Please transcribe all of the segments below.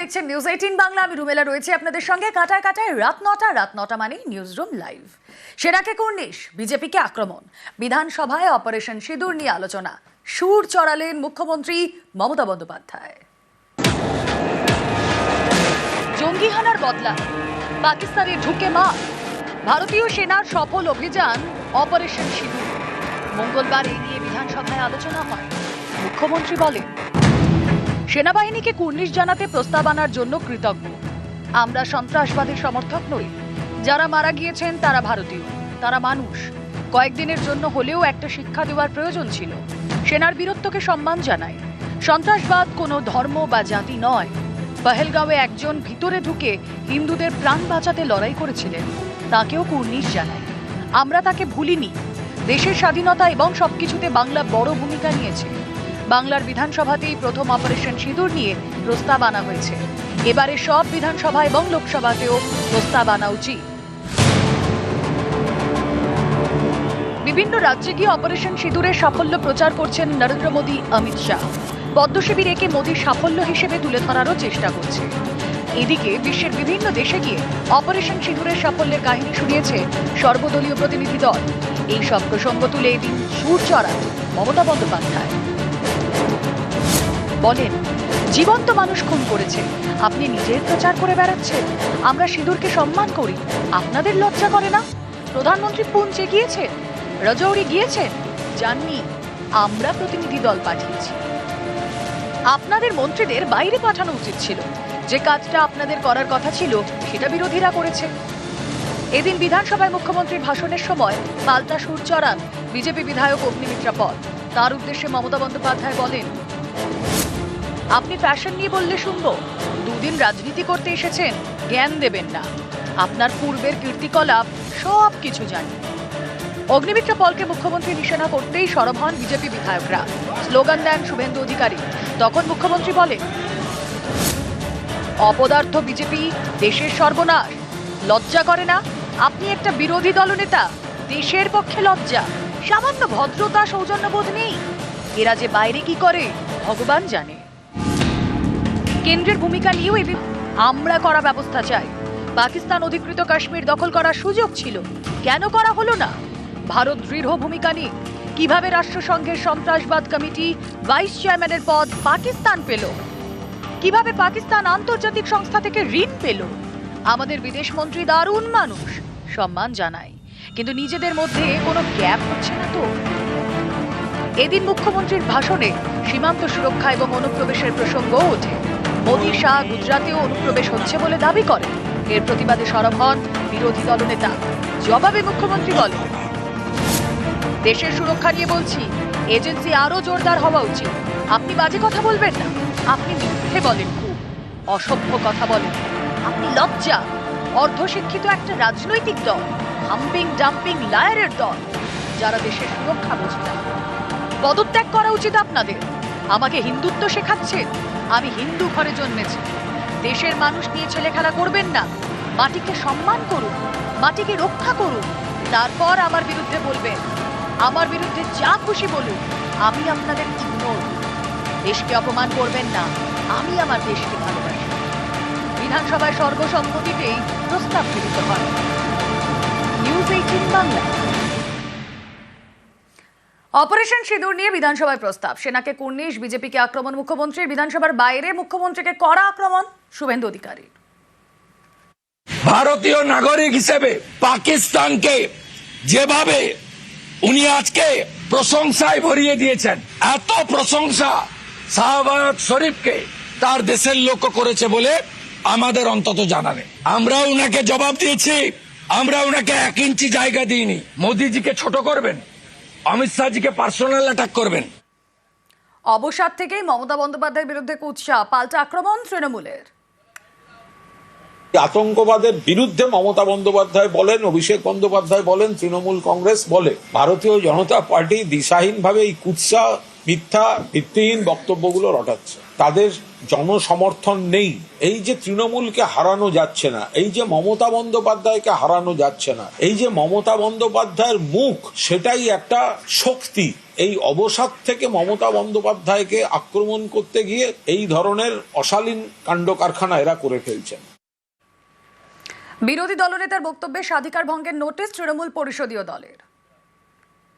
দেখছেন news eighteen Bangla, আমি রুমেলা রয়েছে আপনাদের সঙ্গে কাটায় কাটায়, রাত নটা রাত নটা মানে নিউজ রুম লাইভ সেরাকে কর্নিশ, বিজেপিকে আক্রমণ। বিধানসভায় অপারেশন সিঁদুর নিয়ে আলোচনা। সুর চড়ালেন মুখ্যমন্ত্রী মমতা বন্দ্যোপাধ্যায়। জঙ্গিহানার বদলা। পাকিস্তানে ঢুকে মা ভারতীয় সেনার সফল অভিযান অপারেশন সিঁদুর। মঙ্গলবার এই নিয়ে বিধানসভায় আলোচনা হয়। মুখ্যমন্ত্রী বলেন সেনাবাহিনীকে কুর্নিশ জানাতে প্রস্তাব আনার জন্য কৃতজ্ঞ। আমরা সন্ত্রাসবাদের সমর্থক নই। যারা মারা গিয়েছেন, তারা ভারতীয়। তারা মানুষ। কয়েকদিনের জন্য হলেও একটা শিক্ষা দেওয়ার প্রয়োজন ছিল। সেনার বীরত্বকে সম্মান জানাই। সন্ত্রাসবাদ কোনো ধর্ম বা জাতি নয়। পহেলগাঁওয়ে একজন ভিতরে ঢুকে হিন্দুদের প্রাণ বাঁচাতে লড়াই করেছিলেন। তাকেও কুর্নিশ জানাই। আমরা তাকে ভুলিনি। দেশের স্বাধীনতা এবং সবকিছুতে বাংলা বড় ভূমিকা নিয়েছে। বাংলার বিধানসভাতেই প্রথম অপারেশন সিঁদুর নিয়ে প্রস্তাব আনা হয়েছে। এবারে সব বিধানসভা এবং লোকসভাতেও প্রস্তাব আনা উচিত। বিভিন্ন রাজ্যে গিয়ে অপারেশন সিঁদুরের সাফল্য প্রচার করছেন নরেন্দ্র মোদী, অমিত শাহ। পদ্ম শিবির একে মোদীর সাফল্য হিসেবে তুলে ধরারও চেষ্টা করছে। এদিকে বিশ্বের বিভিন্ন দেশে গিয়ে অপারেশন সিঁদুরের সাফল্যের কাহিনী শুনিয়েছে সর্বদলীয় প্রতিনিধি দল। এই সব প্রসঙ্গ তুলে এদিন সুর চড়ান মমতা বন্দ্যোপাধ্যায়। বলেন, জীবন্ত মানুষ খুন করেছে। আপনি নিজের প্রচার করে বেড়াচ্ছেন। আমরা সিঁদুরকে সম্মান করি। আপনাদের লজ্জা করে না? প্রধানমন্ত্রী পুঞ্চে গিয়েছেন রজৌরি গিয়েছেন? জাননি, আমরা প্রতিনিধি দল পাঠিয়েছি। আপনাদের মন্ত্রীদের বাইরে পাঠানো উচিত ছিল। যে কাজটা আপনাদের করার কথা ছিল, সেটা বিরোধীরা করেছে এদিন বিধানসভায় মুখ্যমন্ত্রীর ভাষণের সময় পাল্টা সুর চড়ান বিজেপি বিধায়ক অগ্নিমিত্রা পদ তার উদ্দেশ্যে মমতা বন্দ্যোপাধ্যায় বলেন আপনি ফ্যাশন নিয়ে বললে শুনব। দুদিন রাজনীতি করতে এসেছেন, জ্ঞান দেবেন না। আপনার পূর্বের কীর্তিকলাপ সব কিছু জানি। অগ্নিমিত্র পলকে মুখ্যমন্ত্রী নিশানা করতেই সরব হন বিজেপি বিধায়করা। স্লোগান দেন শুভেন্দু অধিকারী। তখন মুখ্যমন্ত্রী বলেন, অপদার্থ বিজেপি দেশের সর্বনাশ। লজ্জা করে না? আপনি একটা বিরোধী দলনেতা। দেশের পক্ষে লজ্জা। সামান্য ভদ্রতা সৌজন্যবোধ নেই। এরা যে বাইরে কি করে, ভগবান জানে। কেন্দ্রের ভূমিকা নিয়েও এদিন আমরা করা ব্যবস্থা চাই। পাকিস্তান অধিকৃত কাশ্মীর দখল করার সুযোগ ছিল। কেন করা হলো না? ভারত দৃঢ় ভূমিকা নিয়ে কীভাবে রাষ্ট্রসংঘের সন্ত্রাসবাদ কমিটি ভাইস চেয়ারম্যানের পদ পাকিস্তান পেল? কীভাবে পাকিস্তান আন্তর্জাতিক সংস্থা থেকে ঋণ পেল? আমাদের বিদেশ মন্ত্রী দারুণ মানুষ, সম্মান জানাই কিন্তু নিজেদের মধ্যে কোনো গ্যাপ হচ্ছে না তো? এদিন মুখ্যমন্ত্রীর ভাষণে সীমান্ত সুরক্ষা এবং অনুপ্রবেশের প্রসঙ্গও ওঠে। মোদী শাহ গুজরাতেও অনুপ্রবেশ হচ্ছে বলে দাবি করেন। এর প্রতিবাদে সরব হন বিরোধী দলনেতা জবাবে মুখ্যমন্ত্রী বলেন, দেশের সুরক্ষা নিয়ে বলছি, এজেন্সি আরও জোরদার হওয়া উচিত। আপনি বাজে কথা বলবেন না। আপনি মিথ্যে বলেন। খুব অসভ্য কথা বলেন। আপনি লজ্জা। অর্ধশিক্ষিত একটা রাজনৈতিক দল। হাম্পিং ডাম্পিং লায়ারের দল। যারা দেশের সুরক্ষা বোঝে না। পদত্যাগ করা উচিত আপনাদের। আমাকে হিন্দুত্ব শেখাচ্ছেন আমি হিন্দু ঘরে জন্মেছি। দেশের মানুষ নিয়ে ছেলে খেলা করবেন না। মাটিকে সম্মান করুন, মাটিকে রক্ষা করুন। তারপর আমার বিরুদ্ধে বলবেন, আমার বিরুদ্ধে যা খুশি বলুন, আমি আপনাদের ইগনোর দেশকে অপমান করবেন না, আমি আমার দেশকে ভালোবাসি। বিধানসভায় সর্বসম্মতিতেই প্রস্তাব গৃহীত হয়। নিউজ এইটিন বাংলা অপারেশন সিঁদুর নিয়ে বিধানসভায় প্রস্তাব। সেনাকে কুর্নিশ, বিজেপিকে আক্রমণ মুখ্যমন্ত্রীর বিধানসভার বাইরে, মুখ্যমন্ত্রীকে কড়া আক্রমণ, শুভেন্দু অধিকারী। ভারতীয় নাগরিক হিসেবে পাকিস্তানকে যেভাবে উনি আজকে প্রশংসায় ভরিয়ে দিয়েছেন, এত প্রশংসা শাহবাজ শরীফকে তার দেশের লোক করেছে বলে আমাদের অন্তত জানা নেই। আমরা উনাকে জবাব দিয়েছি, আমরা উনাকে এক ইঞ্চি জায়গা দিইনি। মোদিজিকে ছোট করবেন? অমিত শাহজিকে পার্সোনাল অ্যাটাক করবেন। অবসাদ থেকেই মমতা বন্দ্যোপাধ্যায়ের বিরুদ্ধে কুৎসা পাল্টা আক্রমণ তৃণমূলের। আতঙ্কবাদের বিরুদ্ধে মমতা বন্দ্যোপাধ্যায় বলেন অভিষেক বন্দ্যোপাধ্যায় বলেন তৃণমূল কংগ্রেস বলে। ভারতীয় জনতা পার্টি দিশাহীনভাবে এই কুৎসা মিথ্যা ভিত্তিহীন বক্তব্যগুলো রটাচ্ছে। তাদের জনসমর্থন নেই। এই যে তৃণমূলকে হারানো যাচ্ছে না, এই যে মমতা বন্দ্যোপাধ্যায়কে হারানো যাচ্ছে না, এই যে মমতা বন্দ্যোপাধ্যায়ের মুখ, সেটাই একটা শক্তি। এই অবসাদ থেকে মমতা বন্দ্যোপাধ্যায়কে আক্রমণ করতে গিয়ে এই ধরনের অশালীন কাণ্ড কারখানা এরা করে ফেলছেন। বিরোধী দলনেতার বক্তব্যে স্বাধিকার ভঙ্গের নোটিশ তৃণমূল পরিষদীয় দলের।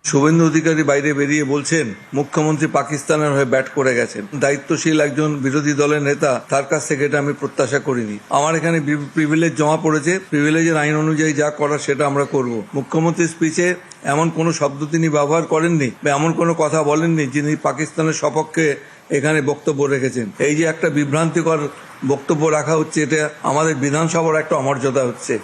শুভেন্দু অধিকারী বাইরে বেরিয়ে বলছেন, মুখ্যমন্ত্রী পাকিস্তানের হয়ে ব্যাট করে গেছেন। দায়িত্বশীল একজন বিরোধী দলের নেতা, তার কাছ থেকে এটা আমি প্রত্যাশা করিনি। আমার এখানে প্রিভিলেজ জমা পড়েছে। প্রিভিলেজের আইন অনুযায়ী যা করার সেটা আমরা করব। মুখ্যমন্ত্রীর স্পিচে এমন কোনো শব্দ তিনি ব্যবহার করেননি বা এমন কোনো কথা বলেননি যিনি পাকিস্তানের সপক্ষে এখানে বক্তব্য রেখেছেন। এই যে একটা বিভ্রান্তিকর বক্তব্য রাখা হচ্ছে, এটা আমাদের বিধানসভার একটা অমর্যাদা হচ্ছে।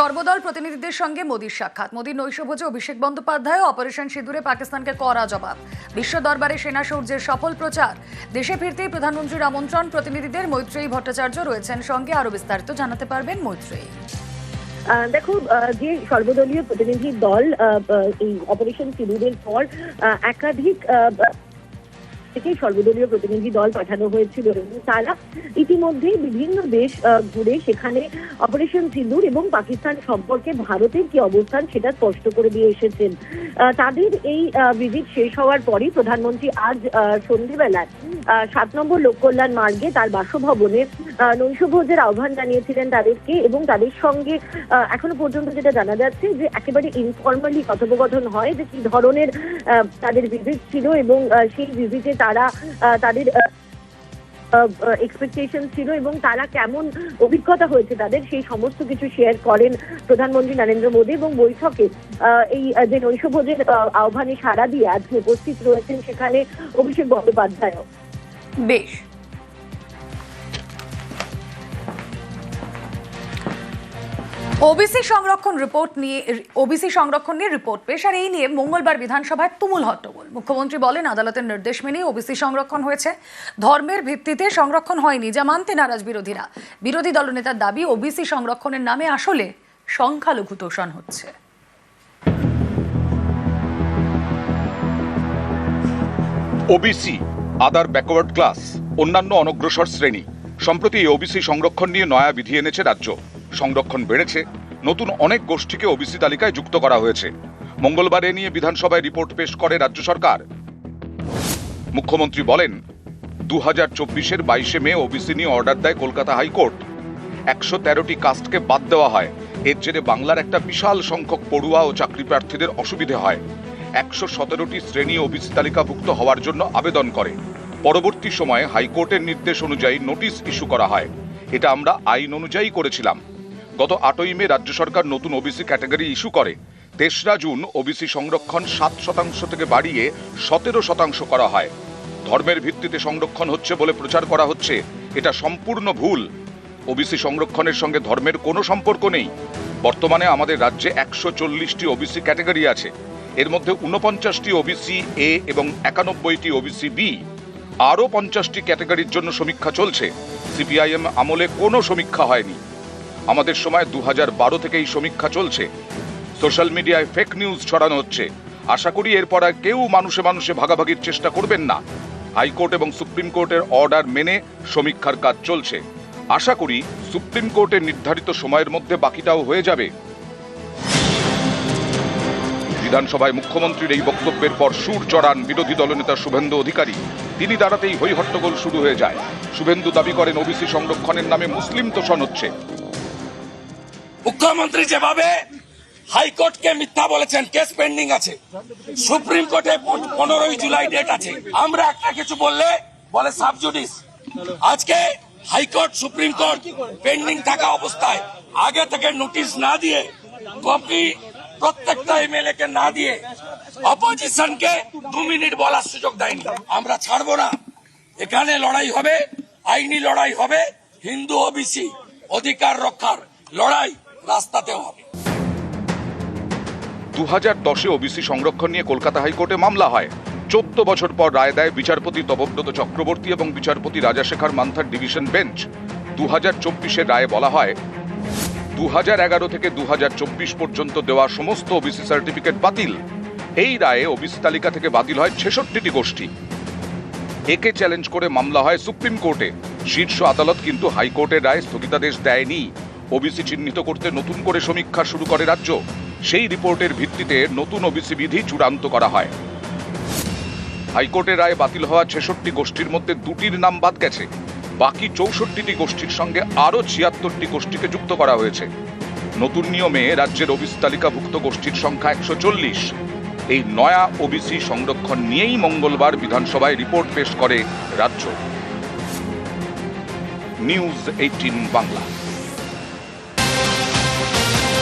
সর্বদল প্রতিনিধিদের সঙ্গে মোদীর সাক্ষাৎ। মোদীর নৈশভোজে অভিষেক বন্দ্যোপাধ্যায় অপারেশন সিঁদুরে পাকিস্তানকে করা জবাব। বিশ্ব দরবারে সেনা সূর্যের সফল প্রচার। দেশে ফিরতেই প্রধানমন্ত্রীর আমন্ত্রণ, প্রতিনিধিদের মৈত্রেয়ী ভট্টাচার্য রয়েছেন সঙ্গে আরও বিস্তারিত জানাতে পারবেন মৈত্রেয়ী। দেখো যে সর্বদলীয় প্রতিনিধি দল এই অপারেশন সিঁদুরের পর একাধিক থেকে সর্বদলীয় প্রতিনিধি দল পাঠানো হয়েছিল এবং তারা ইতিমধ্যেই বিভিন্ন দেশ ঘুরে সেখানে অপারেশন সিন্দুর এবং পাকিস্তান সম্পর্কে ভারতের কি অবস্থান সেটা স্পষ্ট করে দিয়ে এসেছেন। তাদের এই ভিজিট শেষ হওয়ার পরই প্রধানমন্ত্রী আজ সন্ধেবেলায় সাত নম্বর লোক কল্যাণ মার্গে তার বাসভবনে নৈশভোজের আহ্বান জানিয়েছিলেন তাদেরকে এবং তাদের সঙ্গে এখনও পর্যন্ত যেটা জানা যাচ্ছে যে একেবারে ইনফর্মালি কথোপকথন হয় যে কি ধরনের তাদের ভিজিট ছিল এবং সেই ভিজিটে তারা তাদের এক্সপেকটেশন ছিল এবং তারা কেমন অভিজ্ঞতা হয়েছে তাদের সেই সমস্ত কিছু শেয়ার করেন প্রধানমন্ত্রী নরেন্দ্র মোদী এবং বৈঠকে এই যে নৈশভোজের আহ, আহ্বানে সাড়া দিয়ে আজকে উপস্থিত রয়েছেন সেখানে অভিষেক বন্দ্যোপাধ্যায় বেশ। ওবিসি সংরক্ষণ রিপোর্ট নিয়ে ওবিসি সংরক্ষণ নিয়ে রিপোর্ট পেশ, আর এই নিয়ে মঙ্গলবার বিধানসভায় তুমুল হট্টগোল। মুখ্যমন্ত্রী বলেন, আদালতের নির্দেশ মেনেই ওবিসি সংরক্ষণ হয়েছে। ধর্মের ভিত্তিতে সংরক্ষণ হয়নি, যা মানতে নারাজ বিরোধীরা। বিরোধী দলনেতার দাবি ওবিসি সংরক্ষণের নামে আসলে সংখ্যালঘু তোষণ হচ্ছে। ওবিসি আদার ব্যাকওয়ার্ড ক্লাস অন্যান্য অনগ্রসর শ্রেণি। সম্প্রতি এই ওবিসি সংরক্ষণ নিয়ে নয়া বিধি এনেছে রাজ্য। সংরক্ষণ বেড়েছে, নতুন অনেক গোষ্ঠীকে ওবিসি তালিকায় যুক্ত করা হয়েছে। মঙ্গলবার এ নিয়ে বিধানসভায় রিপোর্ট পেশ করে রাজ্য সরকার। মুখ্যমন্ত্রী বলেন দু হাজার চব্বিশের বাইশে মে ওবিসি নিয়ে অর্ডার দেয় কলকাতা হাইকোর্ট। একশো তেরোটি কাস্টকে বাদ দেওয়া হয়। এর জেরে বাংলার একটা বিশাল সংখ্যক পড়ুয়া ও চাকরি প্রার্থীদের অসুবিধে হয়। একশো সতেরোটি শ্রেণি ওবিসি তালিকাভুক্ত হওয়ার জন্য আবেদন করে। পরবর্তী সময়ে হাইকোর্টের নির্দেশ অনুযায়ী নোটিশ ইস্যু করা হয়। এটা আমরা আইন অনুযায়ী করেছিলাম। গত আটই মে রাজ্য সরকার নতুন ওবিসি ক্যাটাগরি ইস্যু করে। তেসরা জুন ওবিসি সংরক্ষণ সাত শতাংশ থেকে বাড়িয়ে সতেরো শতাংশ করা হয়। ধর্মের ভিত্তিতে সংরক্ষণ হচ্ছে বলে প্রচার করা হচ্ছে। এটা সম্পূর্ণ ভুল। ওবিসি সংরক্ষণের সঙ্গে ধর্মের কোনো সম্পর্ক নেই। বর্তমানে আমাদের রাজ্যে একশো চল্লিশটি ওবিসি ক্যাটাগরি আছে। এর মধ্যে উনপঞ্চাশটি ওবিসি এ এবং একানব্বইটি ওবিসি বি আরও পঞ্চাশটি ক্যাটাগরির জন্য সমীক্ষা চলছে। সিপিআইএম আমলে কোনো সমীক্ষা হয়নি। আমাদের সময় দু বারো থেকে এই সমীক্ষা চলছে। সোশ্যাল মিডিয়ায় ফেক নিউজ ছড়ানো হচ্ছে। আশা করি এরপর আর কেউ মানুষে মানুষে ভাগাভাগির চেষ্টা করবেন না। হাইকোর্ট এবং সুপ্রিম কোর্টের অর্ডার মেনে সমীক্ষার কাজ চলছে। আশা করি সুপ্রিম কোর্টের নির্ধারিত সময়ের মধ্যে বাকিটাও হয়ে যাবে। বিধানসভায় মুখ্যমন্ত্রীর এই বক্তব্যের পর সুর চড়ান বিরোধী দলনেতা শুভেন্দু অধিকারী। তিনি দাঁড়াতেই হই হট্টগোল শুরু হয়ে যায়। শুভেন্দু দাবি করেন, ওবিসি সংরক্ষণের নামে মুসলিম তোষণ হচ্ছে। মুখ্যমন্ত্রী যেভাবে হাইকোর্টকে মিথ্যা বলেছেন কেস পেন্ডিং আছে। সুপ্রিম কোর্টে পনেরোই জুলাই ডেট আছে। আমরা একটা কিছু বললে বলে সাবজুডিস আজকে হাইকোর্ট, সুপ্রিম কোর্ট পেন্ডিং থাকা অবস্থায় আগে থেকে নোটিশ না দিয়ে কপি প্রত্যেকটা এমএলএ কে না দিয়ে অপোজিশনকে দু মিনিট বলার সুযোগ দেয়নি। আমরা ছাড়বো না। এখানে লড়াই হবে, আইনি লড়াই হবে, হিন্দু ওবিসি অধিকার রক্ষার লড়াই। রাস্তাতেও হবে। দু হাজার দশে ওবিসি সংরক্ষণ নিয়ে কলকাতা হাইকোর্টে মামলা হয়। চোদ্দ বছর পর রায় দেয় বিচারপতি তপব্রত চক্রবর্তী এবং বিচারপতি রাজাশেখর মান্থার ডিভিশন বেঞ্চ। দু হাজার চব্বিশের রায়ে বলা হয় দু হাজার এগারো থেকে দু হাজার চব্বিশ পর্যন্ত দেওয়া সমস্ত ওবিসি সার্টিফিকেট বাতিল। এই রায়ে ওবিসি তালিকা থেকে বাতিল হয় ছেষট্টিটি গোষ্ঠী। একে চ্যালেঞ্জ করে মামলা হয় সুপ্রিম কোর্টে। শীর্ষ আদালত কিন্তু হাইকোর্টের রায় স্থগিতাদেশ দেয়নি। ওবিসি চিহ্নিত করতে নতুন করে সমীক্ষা শুরু করে রাজ্য। সেই রিপোর্টের ভিত্তিতে নতুন ওবিসি বিধি চূড়ান্ত করা হয়। হাইকোর্টের রায়ে বাতিল হওয়া ছেষট্টি গোষ্ঠীর মধ্যে দুটির নাম বাদ গেছে। বাকি চৌষট্টিটি গোষ্ঠীর সঙ্গে আরও ছিয়াত্তরটি গোষ্ঠীকে যুক্ত করা হয়েছে। নতুন নিয়মে রাজ্যের ওবিসি তালিকাভুক্ত গোষ্ঠীর সংখ্যা একশো চল্লিশ। এই নয়া ওবিসি সংরক্ষণ নিয়েই মঙ্গলবার বিধানসভায় রিপোর্ট পেশ করে রাজ্য। News eighteen Bangla.